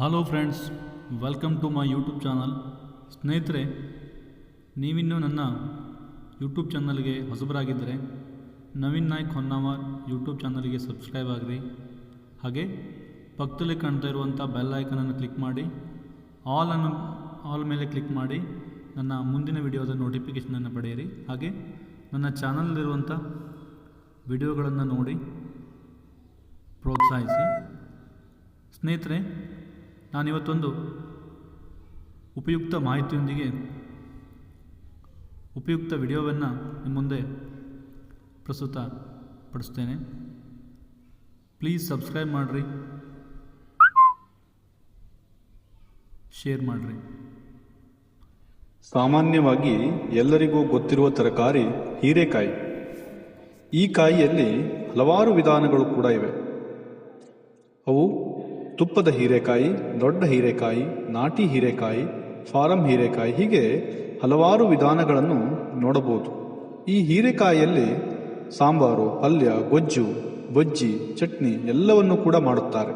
Hello friends welcome to my YouTube channel ಸ್ನೇಹಿತರೆ, ನೀವಿನ್ನೂ ನನ್ನ ಯೂಟ್ಯೂಬ್ ಚಾನಲ್ಗೆ ಹೊಸಬರಾಗಿದ್ದರೆ ನವೀನ್ ನಾಯ್ಕ್ ಹೊನ್ನಾವರ್ ಯೂಟ್ಯೂಬ್ ಚಾನಲ್ಗೆ ಸಬ್ಸ್ಕ್ರೈಬ್ ಆಗಿರಿ. ಹಾಗೆ ಪಕ್ಕದಲ್ಲಿ ಕಾಣ್ತಾ ಇರುವಂಥ ಬೆಲ್ ಐಕನನ್ನು ಕ್ಲಿಕ್ ಮಾಡಿ ಆಲ್ ಅನ್ನು ಆಲ್ ಮೇಲೆ ಕ್ಲಿಕ್ ಮಾಡಿ ನನ್ನ ಮುಂದಿನ ವಿಡಿಯೋದ ನೋಟಿಫಿಕೇಷನನ್ನು ಪಡೆಯಿರಿ. ಹಾಗೆ ನನ್ನ ಚಾನಲ್ಲಿರುವಂಥ ವಿಡಿಯೋಗಳನ್ನು ನೋಡಿ ಪ್ರೋತ್ಸಾಹಿಸಿ. ಸ್ನೇಹಿತರೆ ನಾನಿವತ್ತೊಂದು ಉಪಯುಕ್ತ ಮಾಹಿತಿಯೊಂದಿಗೆ ಉಪಯುಕ್ತ ವಿಡಿಯೋವನ್ನು ನಿಮ್ಮ ಮುಂದೆ ಪ್ರಸ್ತುತ ಪಡಿಸ್ತೇನೆ ಪ್ಲೀಸ್ ಸಬ್ಸ್ಕ್ರೈಬ್ ಮಾಡಿರಿ. ಶೇರ್ ಮಾಡಿರಿ. ಸಾಮಾನ್ಯವಾಗಿ ಎಲ್ಲರಿಗೂ ಗೊತ್ತಿರುವ ತರಕಾರಿ ಹೀರೆಕಾಯಿ. ಈ ಕಾಯಿಯಲ್ಲಿ ಹಲವಾರು ವಿಧಾನಗಳು ಕೂಡ ಇವೆ. ಅವು ತುಪ್ಪದ ಹೀರೆಕಾಯಿ, ದೊಡ್ಡ ಹೀರೆಕಾಯಿ, ನಾಟಿ ಹೀರೆಕಾಯಿ, ಫಾರಂ ಹೀರೆಕಾಯಿ ಹೀಗೆ ಹಲವಾರು ವಿಧಾನಗಳನ್ನು ನೋಡಬಹುದು. ಈ ಹೀರೆಕಾಯಿಯಲ್ಲಿ ಸಾಂಬಾರು, ಪಲ್ಯ, ಗೊಜ್ಜು, ಬಜ್ಜಿ, ಚಟ್ನಿ ಎಲ್ಲವನ್ನು ಕೂಡ ಮಾಡುತ್ತಾರೆ.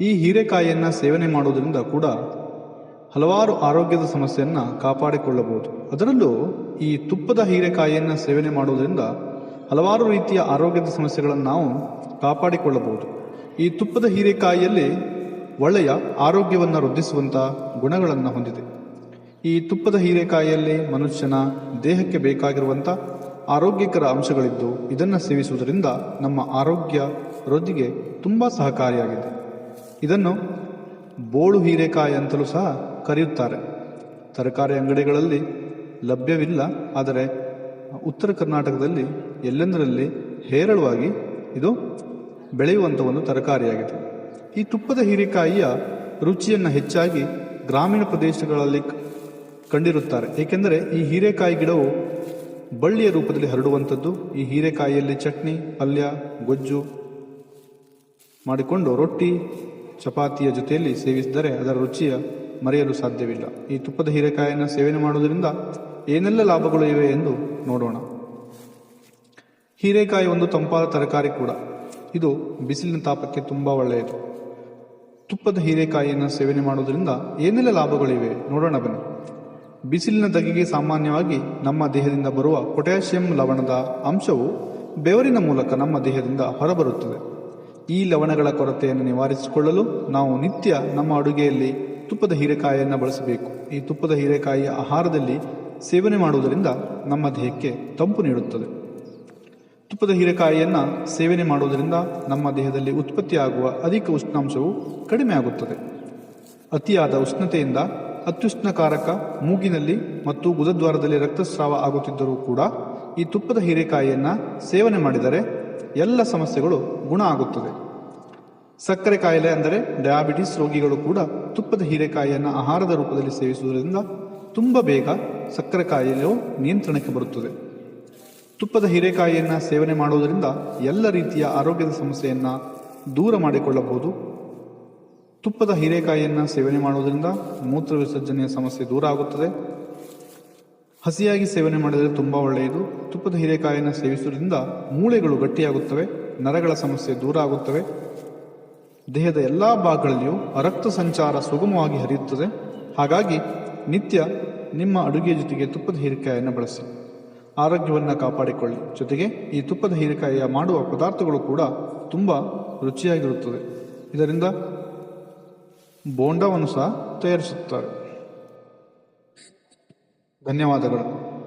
ಈ ಹೀರೆಕಾಯಿಯನ್ನು ಸೇವನೆ ಮಾಡುವುದರಿಂದ ಕೂಡ ಹಲವಾರು ಆರೋಗ್ಯದ ಸಮಸ್ಯೆಯನ್ನು ಕಾಪಾಡಿಕೊಳ್ಳಬಹುದು. ಅದರಲ್ಲೂ ಈ ತುಪ್ಪದ ಹೀರೆಕಾಯಿಯನ್ನು ಸೇವನೆ ಮಾಡುವುದರಿಂದ ಹಲವಾರು ರೀತಿಯ ಆರೋಗ್ಯದ ಸಮಸ್ಯೆಗಳನ್ನು ನಾವು ಕಾಪಾಡಿಕೊಳ್ಳಬಹುದು. ಈ ತುಪ್ಪದ ಹೀರೆಕಾಯಿಯಲ್ಲಿ ಒಳ್ಳೆಯ ಆರೋಗ್ಯವನ್ನು ವೃದ್ಧಿಸುವಂಥ ಗುಣಗಳನ್ನು ಹೊಂದಿದೆ. ಈ ತುಪ್ಪದ ಹೀರೆಕಾಯಿಯಲ್ಲಿ ಮನುಷ್ಯನ ದೇಹಕ್ಕೆ ಬೇಕಾಗಿರುವಂಥ ಆರೋಗ್ಯಕರ ಅಂಶಗಳಿದ್ದು ಇದನ್ನು ಸೇವಿಸುವುದರಿಂದ ನಮ್ಮ ಆರೋಗ್ಯ ವೃದ್ಧಿಗೆ ತುಂಬ ಸಹಕಾರಿಯಾಗಿದೆ. ಇದನ್ನು ಬೋಳು ಹೀರೆಕಾಯಿ ಅಂತಲೂ ಸಹ ಕರೆಯುತ್ತಾರೆ. ತರಕಾರಿ ಅಂಗಡಿಗಳಲ್ಲಿ ಲಭ್ಯವಿಲ್ಲ, ಆದರೆ ಉತ್ತರ ಕರ್ನಾಟಕದಲ್ಲಿ ಎಲ್ಲೆಂದರಲ್ಲಿ ಹೇರಳವಾಗಿ ಇದು ಬೆಳೆಯುವಂಥ ಒಂದು ತರಕಾರಿಯಾಗಿದೆ. ಈ ತುಪ್ಪದ ಹೀರೆಕಾಯಿಯ ರುಚಿಯನ್ನು ಹೆಚ್ಚಾಗಿ ಗ್ರಾಮೀಣ ಪ್ರದೇಶಗಳಲ್ಲಿ ಕಂಡಿರುತ್ತಾರೆ. ಏಕೆಂದರೆ ಈ ಹೀರೆಕಾಯಿ ಗಿಡವು ಬಳ್ಳಿಯ ರೂಪದಲ್ಲಿ ಹರಡುವಂಥದ್ದು ಈ ಹೀರೆಕಾಯಿಯಲ್ಲಿ ಚಟ್ನಿ, ಪಲ್ಯ, ಗೊಜ್ಜು ಮಾಡಿಕೊಂಡು ರೊಟ್ಟಿ, ಚಪಾತಿಯ ಜೊತೆಯಲ್ಲಿ ಸೇವಿಸಿದರೆ ಅದರ ರುಚಿಯ ಮರೆಯಲು ಸಾಧ್ಯವಿಲ್ಲ. ಈ ತುಪ್ಪದ ಹೀರೆಕಾಯಿಯನ್ನು ಸೇವನೆ ಮಾಡುವುದರಿಂದ ಏನೆಲ್ಲ ಲಾಭಗಳು ಇವೆ ಎಂದು ನೋಡೋಣ. ಹೀರೆಕಾಯಿ ಒಂದು ತಂಪಾದ ತರಕಾರಿ ಕೂಡ. ಇದು ಬಿಸಿಲಿನ ತಾಪಕ್ಕೆ ತುಂಬ ಒಳ್ಳೆಯದು. ತುಪ್ಪದ ಹೀರೆಕಾಯಿಯನ್ನು ಸೇವನೆ ಮಾಡುವುದರಿಂದ ಏನೆಲ್ಲ ಲಾಭಗಳಿವೆ ನೋಡೋಣ ಬನ್ನಿ. ಬಿಸಿಲಿನ ದಗೆಗೆ ಸಾಮಾನ್ಯವಾಗಿ ನಮ್ಮ ದೇಹದಿಂದ ಬರುವ ಪೊಟ್ಯಾಷಿಯಂ ಲವಣದ ಅಂಶವು ಬೆವರಿನ ಮೂಲಕ ನಮ್ಮ ದೇಹದಿಂದ ಹೊರಬರುತ್ತದೆ. ಈ ಲವಣಗಳ ಕೊರತೆಯನ್ನು ನಿವಾರಿಸಿಕೊಳ್ಳಲು ನಾವು ನಿತ್ಯ ನಮ್ಮ ಅಡುಗೆಯಲ್ಲಿ ತುಪ್ಪದ ಹೀರೆಕಾಯಿಯನ್ನು ಬಳಸಬೇಕು. ಈ ತುಪ್ಪದ ಹೀರೆಕಾಯಿಯ ಆಹಾರದಲ್ಲಿ ಸೇವನೆ ಮಾಡುವುದರಿಂದ ನಮ್ಮ ದೇಹಕ್ಕೆ ತಂಪು ನೀಡುತ್ತದೆ. ತುಪ್ಪದ ಹೀರೆಕಾಯಿಯನ್ನು ಸೇವನೆ ಮಾಡುವುದರಿಂದ ನಮ್ಮ ದೇಹದಲ್ಲಿ ಉತ್ಪತ್ತಿಯಾಗುವ ಅಧಿಕ ಉಷ್ಣಾಂಶವು ಕಡಿಮೆ ಆಗುತ್ತದೆ. ಅತಿಯಾದ ಉಷ್ಣತೆಯಿಂದ ಅತ್ಯುಷ್ಣಕಾರಕ ಮೂಗಿನಲ್ಲಿ ಮತ್ತು ಗುದದ್ವಾರದಲ್ಲಿ ರಕ್ತಸ್ರಾವ ಆಗುತ್ತಿದ್ದರೂ ಕೂಡ ಈ ತುಪ್ಪದ ಹೀರೆಕಾಯಿಯನ್ನು ಸೇವನೆ ಮಾಡಿದರೆ ಎಲ್ಲ ಸಮಸ್ಯೆಗಳು ಗುಣ ಆಗುತ್ತದೆ. ಸಕ್ಕರೆ ಕಾಯಿಲೆ ಅಂದರೆ ಡಯಾಬಿಟಿಸ್ ರೋಗಿಗಳು ಕೂಡ ತುಪ್ಪದ ಹೀರೆಕಾಯಿಯನ್ನು ಆಹಾರದ ರೂಪದಲ್ಲಿ ಸೇವಿಸುವುದರಿಂದ ತುಂಬ ಬೇಗ ಸಕ್ಕರೆ ಕಾಯಿಲೆಯು ನಿಯಂತ್ರಣಕ್ಕೆ ಬರುತ್ತದೆ. ತುಪ್ಪದ ಹೀರೆಕಾಯಿಯನ್ನು ಸೇವನೆ ಮಾಡುವುದರಿಂದ ಎಲ್ಲ ರೀತಿಯ ಆರೋಗ್ಯದ ಸಮಸ್ಯೆಯನ್ನು ದೂರ ಮಾಡಿಕೊಳ್ಳಬಹುದು. ತುಪ್ಪದ ಹೀರೆಕಾಯಿಯನ್ನು ಸೇವನೆ ಮಾಡುವುದರಿಂದ ಮೂತ್ರ ವಿಸರ್ಜನೆಯ ಸಮಸ್ಯೆ ದೂರ ಆಗುತ್ತದೆ. ಹಸಿಯಾಗಿ ಸೇವನೆ ಮಾಡಿದರೆ ತುಂಬ ಒಳ್ಳೆಯದು. ತುಪ್ಪದ ಹೀರೆಕಾಯಿಯನ್ನು ಸೇವಿಸುವುದರಿಂದ ಮೂಳೆಗಳು ಗಟ್ಟಿಯಾಗುತ್ತವೆ, ನರಗಳ ಸಮಸ್ಯೆ ದೂರ ಆಗುತ್ತವೆ. ದೇಹದ ಎಲ್ಲ ಭಾಗಗಳಲ್ಲಿಯೂ ರಕ್ತ ಸಂಚಾರ ಸುಗಮವಾಗಿ ಹರಿಯುತ್ತದೆ. ಹಾಗಾಗಿ ನಿತ್ಯ ನಿಮ್ಮ ಅಡುಗೆ ಜೊತೆಗೆ ತುಪ್ಪದ ಹೀರೆಕಾಯಿಯನ್ನು ಬಳಸಿ. ಆರೋಗ್ಯವನ್ನು ಕಾಪಾಡಿಕೊಳ್ಳಿ. ಜೊತೆಗೆ ಈ ತುಪ್ಪದ ಹೀರೆಕಾಯಿಯ ಮಾಡುವ ಪದಾರ್ಥಗಳು ಕೂಡ ತುಂಬ ರುಚಿಯಾಗಿರುತ್ತದೆ. ಇದರಿಂದ ಬೋಂಡವನ್ನು ಸಹ ತಯಾರಿಸುತ್ತಾರೆ. ಧನ್ಯವಾದಗಳು.